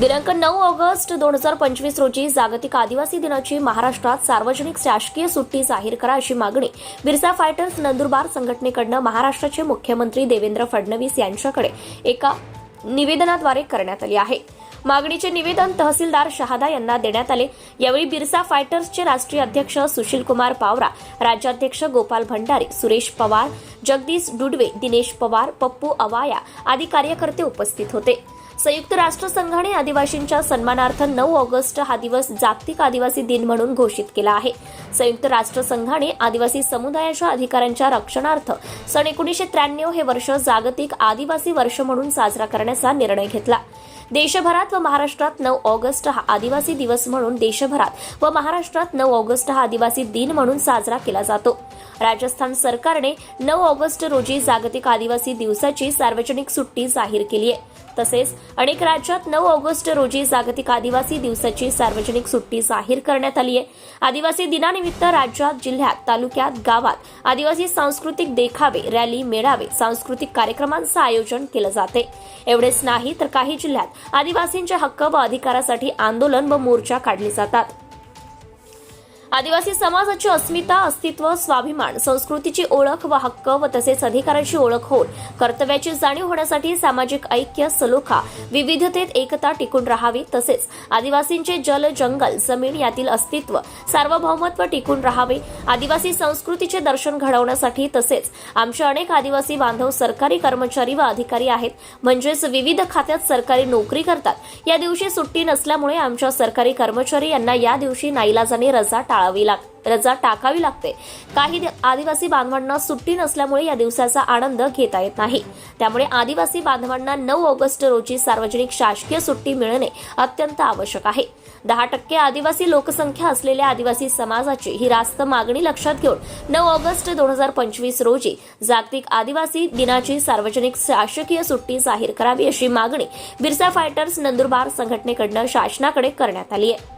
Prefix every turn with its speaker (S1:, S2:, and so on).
S1: दिनांक नऊ ऑगस्ट दोन हजार पंचवीस रोजी जागतिक आदिवासी दिनाची महाराष्ट्रात सार्वजनिक शासकीय सुट्टी जाहीर करा अशी मागणी बिरसा फायटर्स नंदुरबार संघटनेकडनं महाराष्ट्राचे मुख्यमंत्री देवेंद्र फडणवीस यांच्याकडे एका निवेदनाद्वारे करण्यात आली आहे. मागणीचे निवेदन तहसीलदार शहादा यांना देण्यात आले. यावेळी बिरसा फायटर्सचे राष्ट्रीय अध्यक्ष सुशीलकुमार पावरा राज्याध्यक्ष गोपाल भंडारी सुरेश पवार जगदीश डुडवे दिनेश पवार पप्पू अवाया आदी कार्यकर्ते उपस्थित होते. संयुक्त राष्ट्रसंघाने आदिवासींच्या सन्मानार्थ नऊ ऑगस्ट हा दिवस जागतिक आदिवासी दिन म्हणून घोषित केला आहे. संयुक्त राष्ट्रसंघाने आदिवासी समुदायाच्या अधिकारांच्या रक्षणार्थ सन एकोणीसशे त्र्याण्णव हे वर्ष जागतिक आदिवासी वर्ष म्हणून साजरा करण्याचा निर्णय घेतला. देशभरात व महाराष्ट्रात नऊ ऑगस्ट हा आदिवासी दिवस म्हणून देशभरात व महाराष्ट्रात नऊ ऑगस्ट हा आदिवासी दिन म्हणून साजरा केला जातो. राजस्थान सरकारने नऊ ऑगस्ट रोजी जागतिक आदिवासी दिवसाची सार्वजनिक सुट्टी जाहीर केली आहे. तसेच अनेक राज्यात नऊ ऑगस्ट रोजी जागतिक आदिवासी दिवसाची सार्वजनिक सुट्टी जाहीर करण्यात आली आहे. आदिवासी दिनानिमित्त राज्यात जिल्ह्यात तालुक्यात गावात आदिवासी सांस्कृतिक देखावे रॅली मेळावे सांस्कृतिक कार्यक्रमांचं आयोजन केलं जाते. एवढेच नाही तर काही जिल्ह्यात आदिवासींच्या हक्क व अधिकारासाठी आंदोलन व मोर्चा काढले जातात. आदिवासी समाजाची अस्मिता अस्तित्व स्वाभिमान संस्कृतीची ओळख व हक्क व तसेच अधिकाराची ओळख होऊन कर्तव्याची जाणीव होण्यासाठी सामाजिक ऐक्य सलोखा विविधतेत एकता टिकून राहावी. तसेच आदिवासींचे जल जंगल जमीन यातील अस्तित्व सार्वभौमत्व टिकून राहावे. आदिवासी संस्कृतीचे दर्शन घडवण्यासाठी तसेच आमचे अनेक आदिवासी बांधव सरकारी कर्मचारी व अधिकारी आहेत. म्हणजेच विविध खात्यात सरकारी नोकरी करतात. या दिवशी सुट्टी नसल्यामुळे आमच्या सरकारी कर्मचारी यांना या दिवशी नाईलाजाने रजा टाळावी लाग रजा टाकावी लागते. काही आदिवासी बांधवांना सुट्टी नसल्यामुळे या दिवसाचा आनंद घेता येत नाही. त्यामुळे आदिवासी बांधवांना नऊ ऑगस्ट रोजी सार्वजनिक शासकीय सुट्टी मिळणे अत्यंत आवश्यक आहे. दहा टक्के आदिवासी लोकसंख्या असलेल्या आदिवासी समाजाची ही रास्त मागणी लक्षात घेऊन नऊ ऑगस्ट दोन हजार पंचवीस रोजी जागतिक आदिवासी दिनाची सार्वजनिक शासकीय सुट्टी जाहीर करावी अशी मागणी बिरसा फायटर्स नंदुरबार संघटनेकडनं शासनाकडे करण्यात आली आहे.